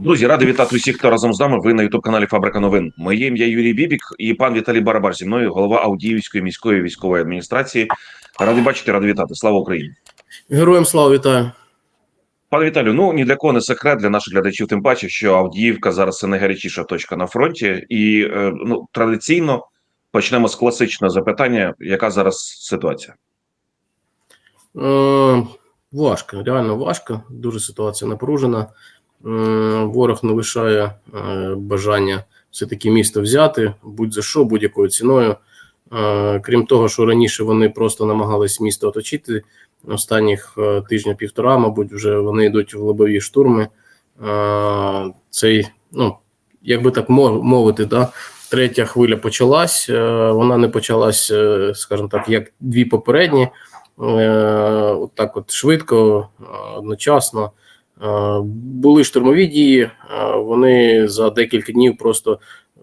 Друзі, радий вітати усіх, хто разом з нами. Ви на ютуб каналі Фабрика новин. Моє ім'я Юрій Бібік і пан Віталій Барабар зі мною, голова Авдіївської міської військової адміністрації. Радий бачити, радий вітати. Слава Україні. Героям слава вітаю. Пане Віталію, ну ні для кого не секрет для наших глядачів, тим паче, що Авдіївка зараз це найгарячіша точка на фронті, і е, ну традиційно почнемо з класичного запитання: яка зараз ситуація? Е, важко, реально важко. Дуже ситуація напружена. Е, ворог не лишає е, бажання все-таки місто взяти, будь-за що, будь-якою ціною. Е, крім того, що раніше вони просто намагались місто оточити. Останніх тижня-півтора, мабуть, вже вони йдуть в лобові штурми. Цей, ну, як би так мов- мовити, да, третя хвиля почалась. Вона не почалась, скажімо так, як дві попередні. От так от швидко, одночасно. Е, Були штурмові дії, е, вони за декілька днів просто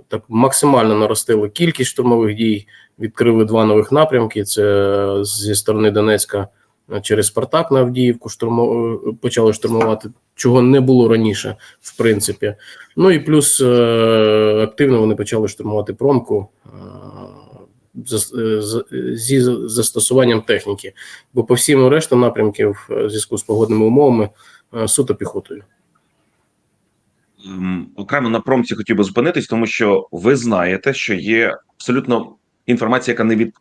так максимально наростили кількість штурмових дій, відкрили два нових напрямки: це зі сторони Донецька е, через Спартак на Авдіївку штурмо... почали штурмувати, чого не було раніше, в принципі. Ну і плюс активно вони почали штурмувати промку. Зі застосуванням техніки, бо по всім рештам напрямків в зв'язку з погодними умовами суто піхотою. Окремо на промці хотів би зупинитись, тому що ви знаєте, що є абсолютно інформація, яка не від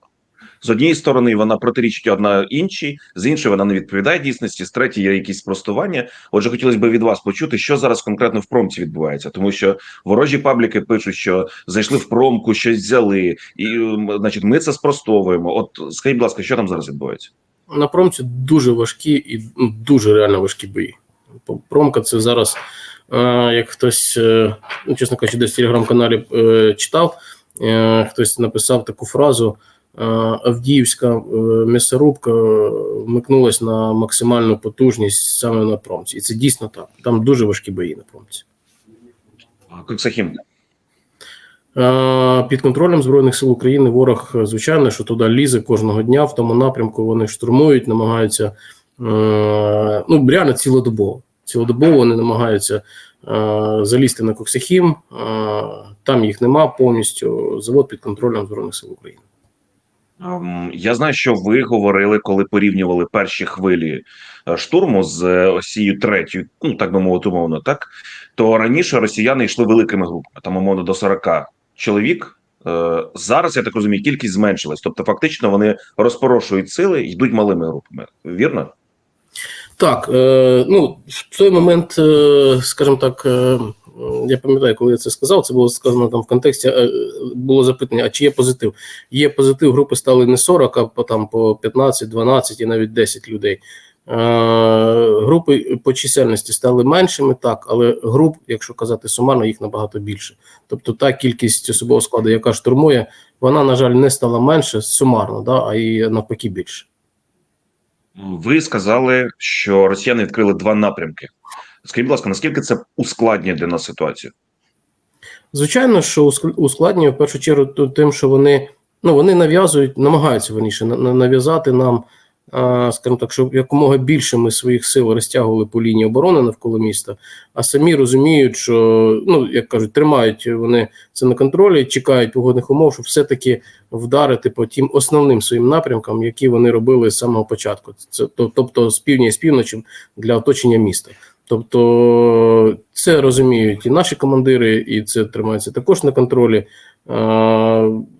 з однієї сторони вона протирічить одна іншій, з іншої вона не відповідає дійсності. З третьої є якісь спростування. Отже, хотілося б від вас почути, що зараз конкретно в промці відбувається, тому що ворожі пабліки пишуть, що зайшли в промку, щось взяли, і значить, ми це спростовуємо. От скажіть, будь ласка, що там зараз відбувається? На промці дуже важкі і ну, дуже реально важкі бої. Промка це зараз, е, як хтось, е, ну, чесно кажучи, десь в телеграм-каналі е, читав, хтось написав таку фразу. Авдіївська м'ясорубка вмикнулась на максимальну потужність саме на промці. І це дійсно так. Там дуже важкі бої на промці. Коксахім. Е, Під контролем Збройних сил України ворог, е, звичайно, що туди лізе кожного дня в тому напрямку. Вони штурмують, намагаються е, ну реально цілодобово. Цілодобово вони намагаються залізти на Коксихім. Там їх нема повністю. Завод під контролем Збройних сил України. Ем, Я знаю, що ви говорили, коли порівнювали перші хвилі штурму з е, осією третьою, ну так би мовити, умовно, так то раніше росіяни йшли великими групами, там умовно до 40 чоловік. Е, Зараз я так розумію, кількість зменшилась. Тобто, фактично, вони розпорошують сили йдуть малими групами. Вірно? Так, е, ну в той момент, е, скажімо так, я пам'ятаю, коли я це сказав, це було сказано там в контексті. було запитання: а чи є позитив? Є позитив, групи стали не 40, а по там по 15, 12 і навіть 10 людей. Е, групи по чисельності стали меншими, так, але груп, якщо казати сумарно, їх набагато більше. Тобто та кількість особового складу, яка штурмує, вона, на жаль, не стала менше сумарно, да, а і навпаки більше. Ви сказали, що росіяни відкрили два напрямки. Скажіть, будь ласка, наскільки це ускладнює для нас ситуацію? Звичайно, що ускладнює в першу чергу тим, що вони ну вони нав'язують, намагаються верніше на- на- нав'язати нам, скажімо так, щоб якомога більше ми своїх сил розтягували по лінії оборони навколо міста, а самі розуміють, що ну як кажуть, тримають вони це на контролі, чекають погодних умов, щоб все-таки вдарити по тим основним своїм напрямкам, які вони робили з самого початку. Це тобто з півдня і з півночі для оточення міста. Тобто це розуміють і наші командири, і це тримається також на контролі. Е,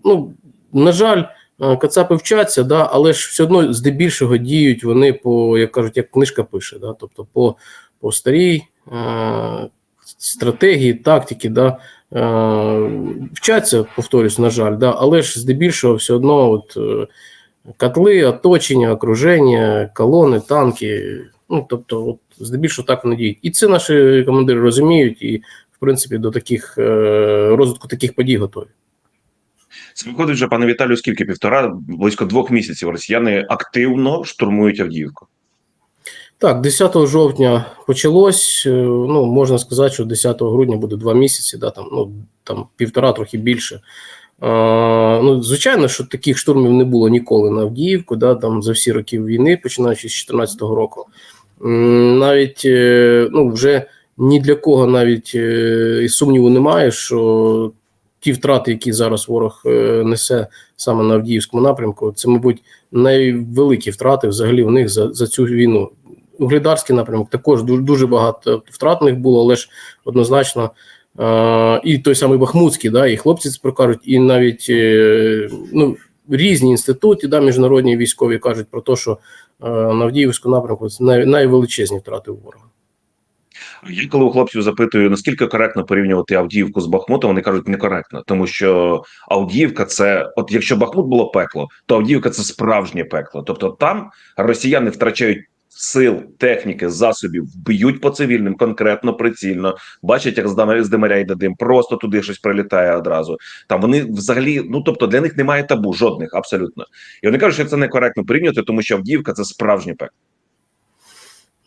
ну, на жаль, Кацапи вчаться, да, але ж все одно здебільшого діють вони по, як кажуть, як книжка пише, да, тобто по, по старій е, стратегії, тактики, да, е, вчаться, повторюсь, на жаль, да, але ж здебільшого все одно от, е, котли, оточення, окруження, колони, танки. Ну, тобто, от, здебільшого так вони діють. І це наші командири розуміють, і, в принципі, до таких е, розвитку таких подій готові. Це виходить вже, пане Віталію, скільки півтора, близько двох місяців росіяни активно штурмують Авдіївку. Так, 10 жовтня почалось. е, Ну, можна сказати, що 10 грудня буде два місяці, да, там, ну, там півтора, трохи більше. А, ну, звичайно, що таких штурмів не було ніколи на Авдіївку, да, там за всі роки війни, починаючи з 2014 року. Навіть е, ну, вже ні для кого навіть е, сумніву немає, що ті втрати, які зараз ворог е, несе саме на Авдіївському напрямку, це, мабуть, найвеликі втрати взагалі в них за, за цю війну. Угледарський напрямок також дуже, багато втрат в них було, але ж однозначно. Е, і той самий Бахмутський, да, і хлопці це прокажуть, і навіть е, ну, різні інститути, да, міжнародні військові кажуть про те, що на Авдіївському напрямку це най, найвеличезні втрати у ворога. Я коли у хлопців запитую, наскільки коректно порівнювати Авдіївку з Бахмутом, вони кажуть некоректно, тому що Авдіївка це, от якщо Бахмут було пекло, то Авдіївка це справжнє пекло. Тобто там росіяни втрачають сил, техніки, засобів, б'ють по цивільним конкретно, прицільно, бачать, як з димаря йде дим, просто туди щось прилітає одразу. Там вони взагалі, ну тобто для них немає табу, жодних абсолютно. І вони кажуть, що це некоректно порівнювати, тому що Авдіївка це справжнє пекло.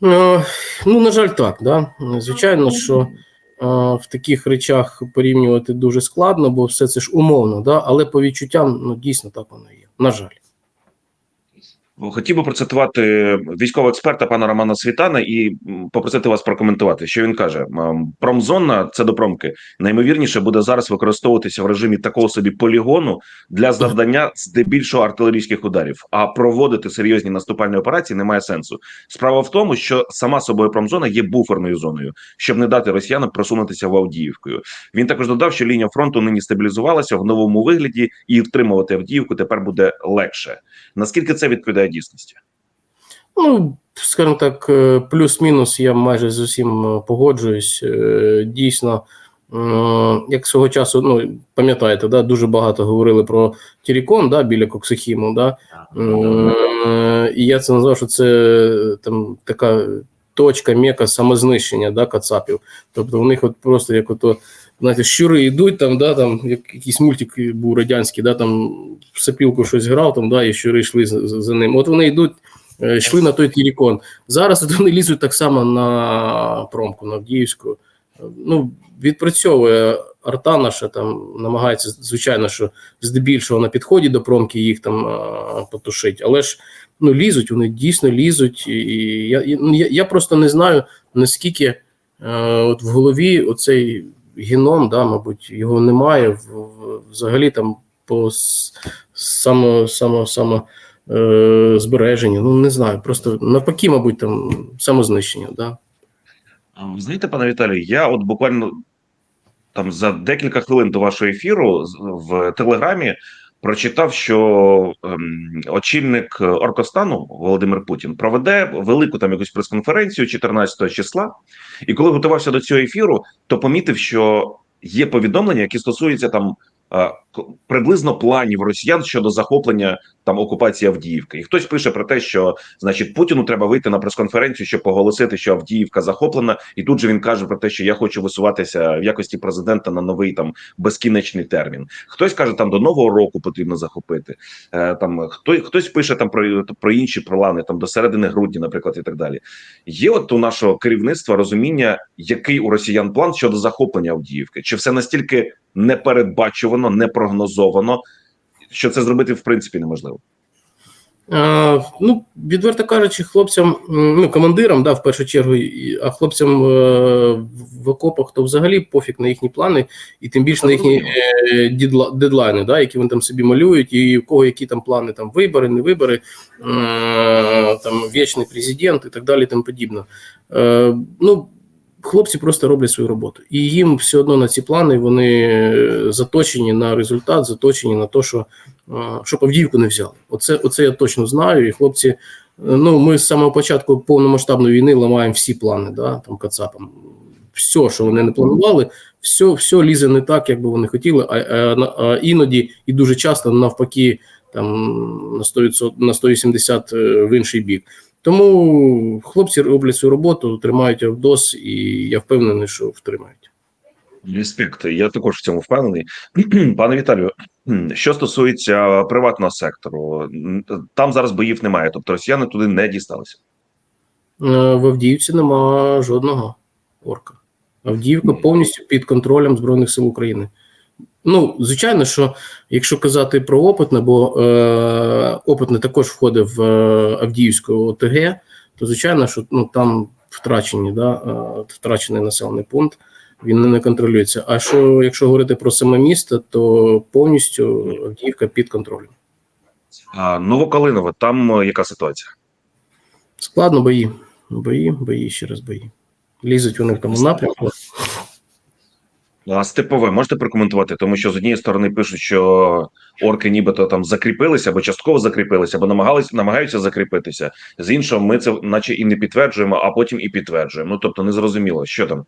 Е, Ну, на жаль, так. Да? Звичайно, що е, в таких речах порівнювати дуже складно, бо все це ж умовно, да? але по відчуттям ну, дійсно так воно є. На жаль. Хотів би процитувати військового експерта пана Романа Світана і попросити вас прокоментувати, що він каже: промзона це до промки наймовірніше буде зараз використовуватися в режимі такого собі полігону для завдання здебільшого артилерійських ударів. А проводити серйозні наступальні операції немає сенсу. Справа в тому, що сама собою промзона є буферною зоною, щоб не дати росіянам просунутися в Авдіївкою. Він також додав, що лінія фронту нині стабілізувалася в новому вигляді, і втримувати Авдіївку тепер буде легше. Наскільки це відповідає дійсності? Ну, скажімо так, е, плюс-мінус, я майже з усім е, погоджуюсь. Е, Дійсно, як свого часу, ну пам'ятаєте, да, дуже багато говорили про Тірікон да, біля Коксихіму. Да? І я це назвав, що це там така точка мека самознищення да, кацапів. Тобто у них от просто як ото, знаєте, щури йдуть, там, да, там, як якийсь мультик був радянський, да, там в сапілку щось грав, там, да, і щури йшли за, за ним. От вони йдуть, е, йшли на той Тірікон. Зараз от вони лізуть так само на промку, на Авдіївську. Е, Ну, відпрацьовує арта наша, там намагається, звичайно, що здебільшого на підході до промки їх там потушить, але ж ну, лізуть, вони дійсно лізуть. І я, ну, я, я просто не знаю, наскільки е, от в голові оцей геном, да, мабуть, його немає взагалі там по само, само, само е, збереженню. Ну, не знаю, просто навпаки, мабуть, там самознищення. Да. Знаєте, пане Віталію, я от буквально там за декілька хвилин до вашого ефіру в телеграмі прочитав, що ем, очільник е, Оркостану Володимир Путін проведе велику там якусь прес-конференцію 14 числа. І коли готувався до цього ефіру, то помітив, що є повідомлення, які стосуються там е, приблизно планів росіян щодо захоплення там окупації Авдіївки. І хтось пише про те, що значить Путіну треба вийти на прес-конференцію, щоб оголосити, що Авдіївка захоплена, і тут же він каже про те, що я хочу висуватися в якості президента на новий там безкінечний термін. Хтось каже, там до нового року потрібно захопити. Е, там хто хтось пише там про, про інші плани, там до середини грудня, наприклад, і так далі. Є от у нашого керівництва розуміння, який у росіян план щодо захоплення Авдіївки, чи все настільки непередбачувано, непрогнозовано, що це зробити в принципі неможливо. А, ну, відверто кажучи, хлопцям, ну, командирам, да, в першу чергу, а хлопцям е, в окопах, то взагалі пофіг на їхні плани, і тим більше на їхні е, дідла- дедлайни, да, які вони там собі малюють, і у кого які там плани, там вибори, не вибори, е, там вічний президент і так далі, і тому подібне. Ну, хлопці просто роблять свою роботу. І їм все одно на ці плани вони е, заточені на результат, заточені на те, що е, щоб Авдіївку не взяли. Оце, оце я точно знаю. І хлопці, е, ну ми з самого початку повномасштабної війни ламаємо всі плани, да, там Кацапам. Все, що вони не планували, все, все лізе не так, як би вони хотіли, а, а, а іноді і дуже часто навпаки там на 100%, на 180 е, в інший бік. Тому хлопці роблять свою роботу, тримають Авдос, і я впевнений, що втримають. Респект. Я також в цьому впевнений. Пане Віталію, що стосується приватного сектору, там зараз боїв немає, тобто росіяни туди не дісталися. Е, В Авдіївці нема жодного орка. Авдіївка повністю під контролем Збройних сил України. Ну, звичайно, що якщо казати про опитне, бо е, опитне також входить в е, Авдіївську ОТГ, то звичайно, що ну там втрачені, да, е, втрачений населений пункт. Він не контролюється. А що якщо говорити про саме місто, то повністю Авдіївка під контролем. А, Новокалиново, там е, яка ситуація? Складно бої. Бої, бої, ще раз бої. Лізуть вони в тому напрямку. А степове можете прокоментувати, тому що з однієї сторони пишуть, що орки нібито там закріпилися або частково закріпилися, або намагались намагаються закріпитися. З іншого, ми це наче і не підтверджуємо, а потім і підтверджуємо. Ну тобто, не зрозуміло, що там.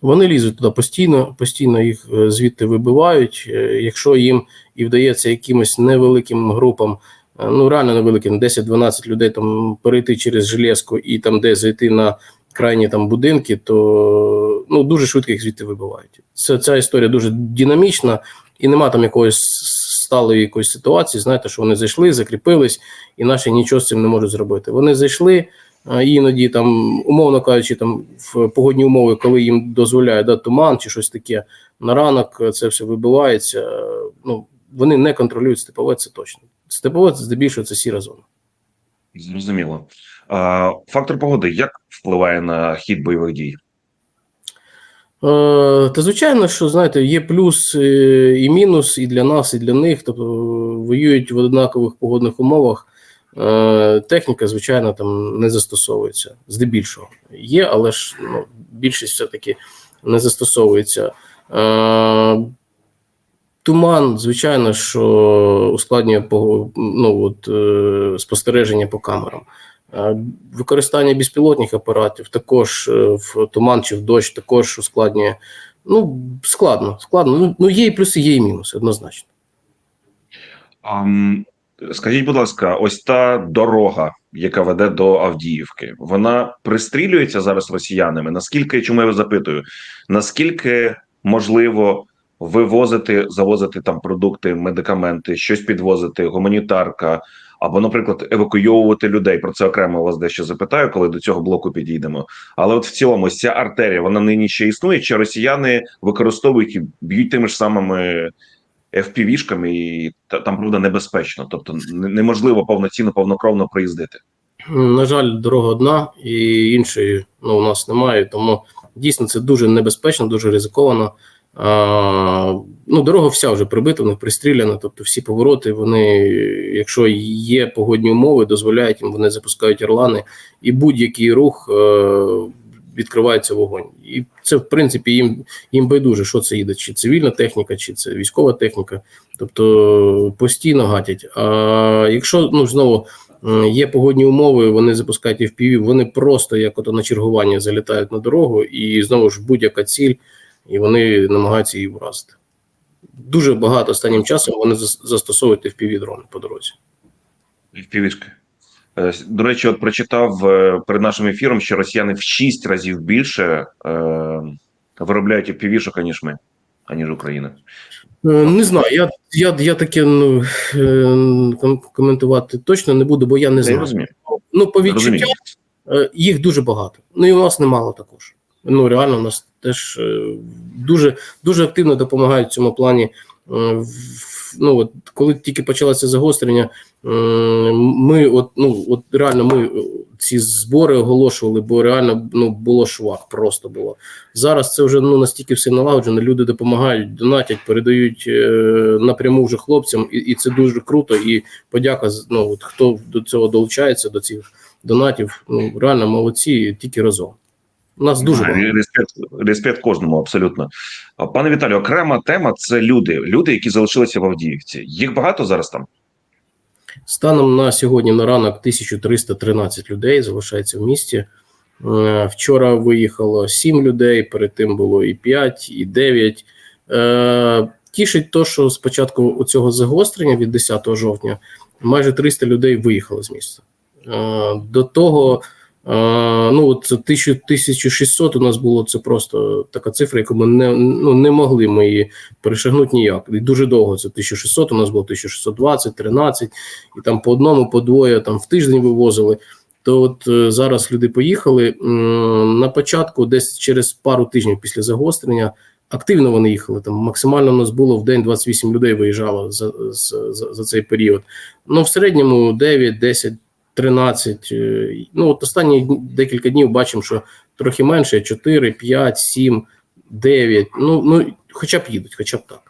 Вони лізуть туди постійно, постійно їх е, звідти вибивають. Е, Якщо їм і вдається якимось невеликим групам, е, ну реально невеликим, 10-12 людей там перейти через железку і там де зайти на крайні там будинки, то ну дуже швидко їх звідти вибивають. Це ця історія дуже динамічна і нема там якоїсь сталої якоїсь ситуації. Знаєте, що вони зайшли, закріпились, і наші нічого з цим не можуть зробити. Вони зайшли. Іноді там, умовно кажучи, там в погодні умови, коли їм дозволяє да, туман чи щось таке, на ранок це все вибивається. Ну вони не контролюють степове, це точно. Степове здебільшого це сіра зона. Зрозуміло. Фактор погоди як впливає на хід бойових дій? Е, Та звичайно, що знаєте, є плюс е, і мінус і для нас, і для них. Тобто воюють в однакових погодних умовах. Е, Техніка, звичайно, там не застосовується здебільшого. Є, але ж ну, більшість все-таки не застосовується. Туман, звичайно, що ускладнює ну, от, спостереження по камерам. Використання безпілотних апаратів також е, в туман чи в дощ також ускладнює. Ну, складно, складно. Ну, Ну, є і плюси, є і мінуси, однозначно. М, скажіть, будь ласка, ось та дорога, яка веде до Авдіївки, вона пристрілюється зараз росіянами. Наскільки чому я запитую? Наскільки можливо вивозити, завозити там продукти, медикаменти, щось підвозити, гуманітарка, або, наприклад, евакуйовувати людей? Про це окремо вас дещо запитаю, коли до цього блоку підійдемо. Але от в цілому, ця артерія, вона нині ще існує, чи росіяни використовують і б'ють тими ж самими FPV-шками, і та- там правда небезпечно, тобто неможливо повноцінно, повнокровно проїздити. На жаль, дорога одна і іншої ну, у нас немає, тому дійсно це дуже небезпечно, дуже ризиковано. Ну, дорога вся вже прибита, в них пристріляна, тобто всі повороти, вони, якщо є погодні умови, дозволяють їм, вони запускають орлани, і будь-який рух е, відкривається вогонь. І це, в принципі, їм, їм байдуже, що це їде, чи цивільна техніка, чи це військова техніка. Тобто постійно гатять. А якщо ну знову є погодні умови, вони запускають FPV, вони просто як ото на чергування залітають на дорогу, і знову ж будь-яка ціль, і вони намагаються її вразити. Дуже багато останнім часом вони зас- застосовують FPV дрони по дорозі. FPV-шки. Е, До речі, от прочитав е, перед нашим ефіром, що росіяни в 6 разів більше е, виробляють FPV-шок, аніж ми, аніж Україна. Е, Не знаю, я, я, я таке ну, коментувати точно не буду, бо я не Я знаю. розумію. Ну, по відчуттям. Їх дуже багато. Ну і у нас немало також. Ну реально, у нас теж е, дуже дуже активно допомагають в цьому плані. Е, Ну от коли тільки почалося загострення, е, ми от ну от реально ми ці збори оголошували, бо реально ну було швах, просто було. Зараз це вже ну настільки все налагоджено. Люди допомагають, донатять, передають е, напряму вже хлопцям, і, і це дуже круто. І подяка ну от хто до цього долучається до цих донатів. Ну реально молодці, тільки разом. У нас дуже багато. респект, респект кожному, абсолютно. Пане Віталію, окрема тема це люди. Люди, які залишилися в Авдіївці. Їх багато зараз там. Станом на сьогодні на ранок 1313 людей залишається в місті. Е, Вчора виїхало 7 людей, перед тим було і 5, і 9. Е, Тішить то, що з початку цього загострення від 10 жовтня майже 300 людей виїхало з міста. Е, До того, ну от 1600 у нас було це просто така цифра, яку ми не, ну, не могли ми її перешагнути ніяк. І дуже довго це 1600, у нас було 1620, 13, і там по одному, по двоє там в тиждень вивозили. То от е, зараз люди поїхали. На початку, десь через пару тижнів після загострення, активно вони їхали. Там максимально у нас було в день 28 людей виїжджало за, за, за, цей період. Ну, в середньому 9, 10, 13. е, Ну, от останні декілька днів бачимо, що трохи менше 4, 5, 7, 9. Ну, ну хоча б їдуть, хоча б так.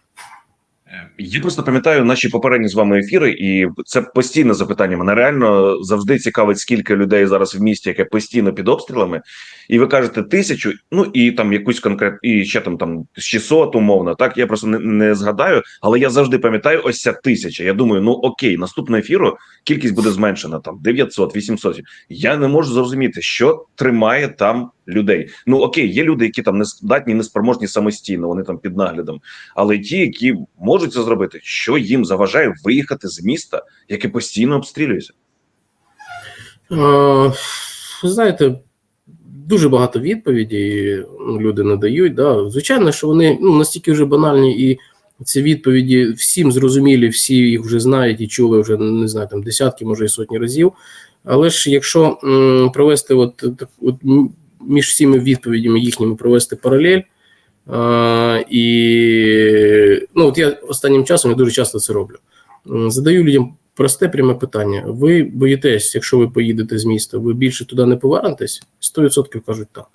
Я просто пам'ятаю наші попередні з вами ефіри, і це постійне запитання. Мене реально завжди цікавить, скільки людей зараз в місті, яке постійно під обстрілами. І ви кажете тисячу, ну і там якусь конкрет, і ще там там 600 умовно. Так я просто не, не згадаю, але я завжди пам'ятаю ось ця тисяча. Я думаю, ну окей, наступного ефіру кількість буде зменшена там 900, 800. Я не можу зрозуміти, що тримає там людей. Ну окей, є люди, які там не здатні, не спроможні самостійно, вони там під наглядом. Але ті, які можуть це зробити, що їм заважає виїхати з міста, яке постійно обстрілюється. Е, знаєте, дуже багато відповідей люди надають. Да. Звичайно, що вони ну, настільки вже банальні, і ці відповіді всім зрозумілі, всі їх вже знають і чули вже не знаю, там десятки, може і сотні разів. Але ж якщо м, провести от, от між всіми відповідями їхніми провести паралель. А, і ну, от я останнім часом я дуже часто це роблю. Задаю людям просте пряме питання: ви боїтесь, якщо ви поїдете з міста, ви більше туди не повернетесь? 100% кажуть так.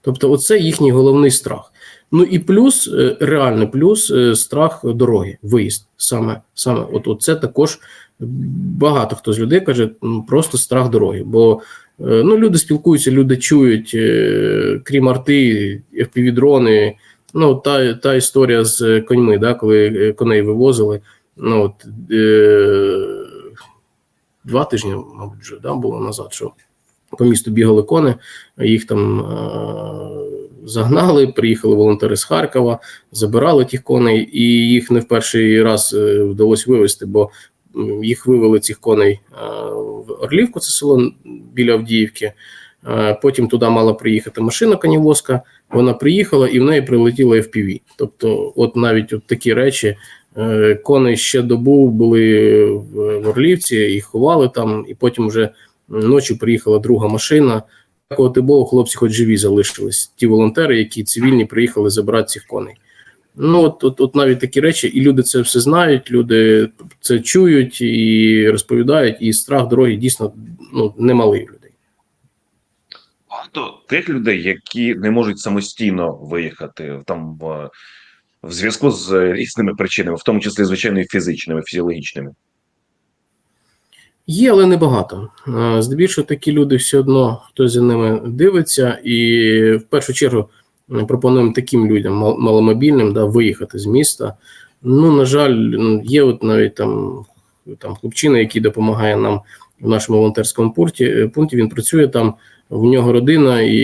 Тобто, оце їхній головний страх. Ну і плюс, е, реальний плюс е, страх дороги, виїзд. Саме, саме от, от це також багато хто з людей каже, просто страх дороги. Бо ну, люди спілкуються, люди чують, е, крім арти, FPV-дрони, ну та, та історія з коньми, да, коли е, коней вивозили. Ну, от, е, два тижні, мабуть, вже да, було назад, що по місту бігали кони, їх там е, загнали, приїхали волонтери з Харкова, забирали тих коней, і їх не в перший раз е, вдалося вивезти, бо їх вивели цих коней е, в Орлівку, це село біля Авдіївки. Е, Потім туди мала приїхати машина конівозка. Вона приїхала і в неї прилетіло FPV. Тобто, от навіть от такі речі. Е, Коней ще добу були в Орлівці, їх ховали там, і потім вже ночі приїхала друга машина. Дякувати Богу, хлопці хоч живі залишились. Ті волонтери, які цивільні приїхали забирати цих коней. Ну, от, от, от навіть такі речі, і люди це все знають, люди це чують і розповідають, і страх дороги дійсно ну, немалий у людей. Багато тих людей, які не можуть самостійно виїхати там в, в зв'язку з різними причинами, в тому числі звичайно і фізичними, фізіологічними. Є, але небагато. Здебільшого такі люди все одно хтось за ними дивиться, і в першу чергу м, пропонуємо таким людям, мал- маломобільним, да, виїхати з міста. Ну, на жаль, є от навіть там, там хлопчина, який допомагає нам в нашому волонтерському пункті. е, пункті. Він працює там, в нього родина і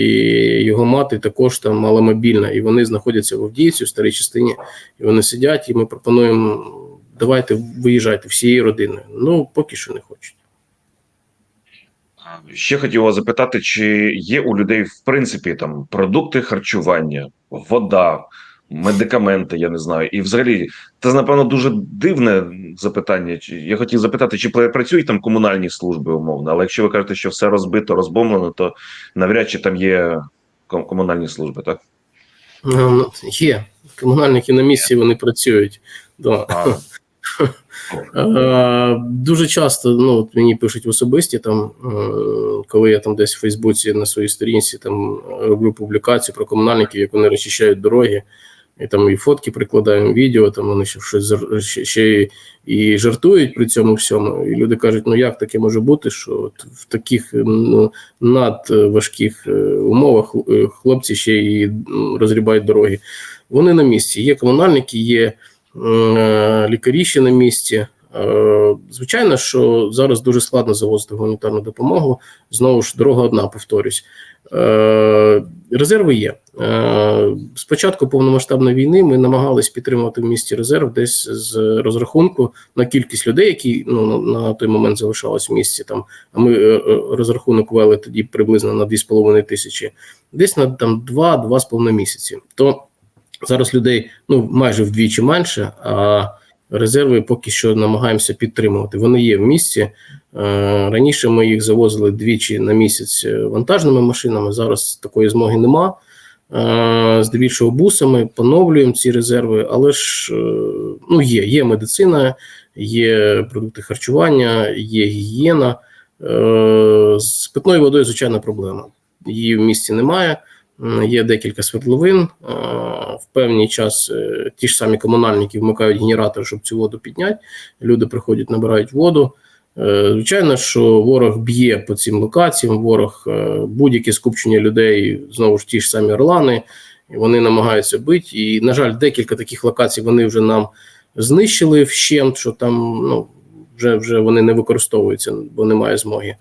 його мати також там маломобільна, і вони знаходяться в Авдіївці, в старій частині, і вони сидять, і ми пропонуємо. Давайте виїжджайте всією родиною. Ну, поки що не хочуть. Ще хотів вас запитати, чи є у людей в принципі там продукти харчування, вода, медикаменти, я не знаю. І взагалі, це напевно дуже дивне запитання. Я хотів запитати, чи працюють там комунальні служби умовно, але якщо ви кажете, що все розбито, розбомблено, то навряд чи там є комунальні служби, так? Ем, Є. Комунальники на місці вони працюють. Да. Е, Дуже часто ну, мені пишуть в особисті, там, е, коли я там десь в Фейсбуці на своїй сторінці там роблю публікацію про комунальників, як вони розчищають дороги, і там і фотки прикладаємо, відео, там вони ще щось ще, ще і, жартують при цьому всьому. І люди кажуть, ну як таке може бути, що в таких ну, надважких е, умовах е, хлопці ще і розрібають дороги. Вони на місці. Є комунальники, є е, лікарі ще на місці. Е, Звичайно, що зараз дуже складно завозити гуманітарну допомогу. Знову ж дорога одна, повторюсь. Е, Резерви є. Е, З початку повномасштабної війни ми намагались підтримувати в місті резерв десь з розрахунку на кількість людей, які ну, на, той момент залишались в місті. Там, а ми е, е, розрахунок вели тоді приблизно на 2,5 тисячі, десь на там 2-2,5 місяці. То зараз людей ну майже вдвічі менше, а резерви поки що намагаємося підтримувати. Вони є в місті. Е, Раніше ми їх завозили двічі на місяць е, вантажними машинами. Зараз такої змоги нема. Е, Здебільшого бусами поновлюємо ці резерви, але ж ну є, є медицина, є продукти харчування, є гігієна. З питною водою, звичайна проблема. Її в місті немає. М, Є декілька свердловин. Е, В певний час е, ті ж самі комунальники вмикають генератор, щоб цю воду підняти. Люди приходять, набирають воду. Е, Звичайно, що ворог б'є по цим локаціям, ворог е, будь-яке скупчення людей, знову ж ті ж самі орлани, вони намагаються бити. І, на жаль, декілька таких локацій вони вже нам знищили вщент, що там ну, вже, вже вони не використовуються, бо немає змоги.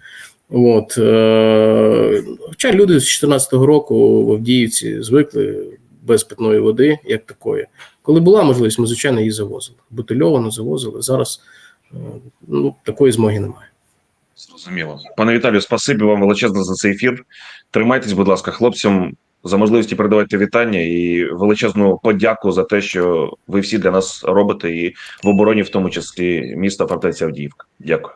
От, е, хоча люди з 2014 року в Авдіївці звикли без питної води, як такої. Коли була можливість, ми, звичайно, її завозили. Бутильовано завозили. Зараз е, ну, такої змоги немає. Зрозуміло. Пане Віталію, спасибі вам величезно за цей ефір. Тримайтесь, будь ласка, хлопцям за можливості передавати вітання і величезну подяку за те, що ви всі для нас робите, і в обороні, в тому числі міста фортеця Авдіївка. Дякую.